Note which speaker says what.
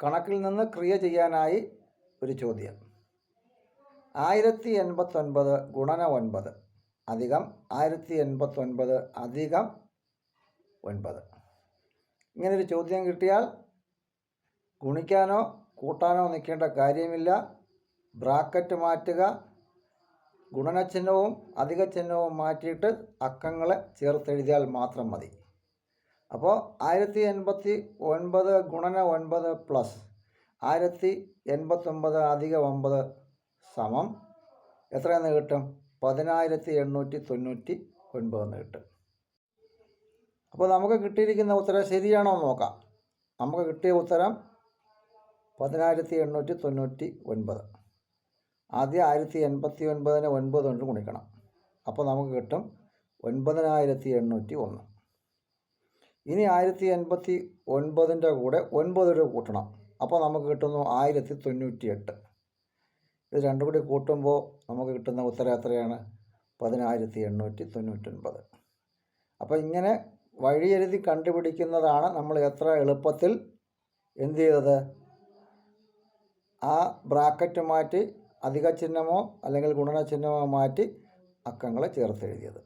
Speaker 1: കണക്കിൽ നിന്ന് ക്രിയ ചെയ്യാനായി ഒരു ചോദ്യം. ആയിരത്തി എൺപത്തൊൻപത് ഗുണന ഒൻപത് അധികം ആയിരത്തി എൺപത്തൊൻപത് അധികം ഒൻപത്. ഇങ്ങനൊരു ചോദ്യം കിട്ടിയാൽ ഗുണിക്കാനോ കൂട്ടാനോ നിൽക്കേണ്ട കാര്യമില്ല. ബ്രാക്കറ്റ് മാറ്റുക ഗുണനചിഹ്നവും അധിക ചിഹ്നവും മാറ്റിയിട്ട് അക്കങ്ങളെ ചേർത്തെഴുതിയാൽ മാത്രം മതി. അപ്പോൾ ആയിരത്തി എൺപത്തി ഒൻപത് ഗുണന ഒൻപത് പ്ലസ് ആയിരത്തി എൺപത്തൊൻപത് അധിക ഒമ്പത് സമം എത്രയെന്ന് കിട്ടും? പതിനായിരത്തി എണ്ണൂറ്റി തൊണ്ണൂറ്റി ഒൻപതെന്ന് കിട്ടും. അപ്പോൾ നമുക്ക് കിട്ടിയിരിക്കുന്ന ഉത്തരം ശരിയാണോ എന്ന് നോക്കാം. നമുക്ക് കിട്ടിയ ഉത്തരം പതിനായിരത്തി എണ്ണൂറ്റി തൊണ്ണൂറ്റി ഒൻപത് ആദ്യം ആയിരത്തി എൺപത്തി ഒൻപതിന് ഒൻപത് കൊണ്ട് ഗുണിക്കണം. അപ്പോൾ നമുക്ക് കിട്ടും ഒൻപതിനായിരത്തി എണ്ണൂറ്റി ഒന്ന് ഇനി ആയിരത്തി എൺപത്തി ഒൻപതിന്റെ കൂടെ ഒൻപത് രൂപ കൂട്ടണം. അപ്പോൾ നമുക്ക് കിട്ടുന്നു ആയിരത്തി തൊണ്ണൂറ്റി എട്ട് ഇത് രണ്ടും കൂടി കൂട്ടുമ്പോൾ നമുക്ക് കിട്ടുന്ന ഉത്തരം എത്രയാണ്? പതിനായിരത്തി എണ്ണൂറ്റി തൊണ്ണൂറ്റൊൻപത് അപ്പോൾ ഇങ്ങനെ വഴിയെഴുതി കണ്ടുപിടിക്കുന്നതാണ് നമ്മൾ എത്ര എളുപ്പത്തിൽ എന്ത് ചെയ്തത്? ആ ബ്രാക്കറ്റ് മാറ്റി അധിക ചിഹ്നമോ അല്ലെങ്കിൽ ഗുണന ചിഹ്നമോ മാറ്റി അക്കങ്ങളെ ചേർത്തെഴുതിയത്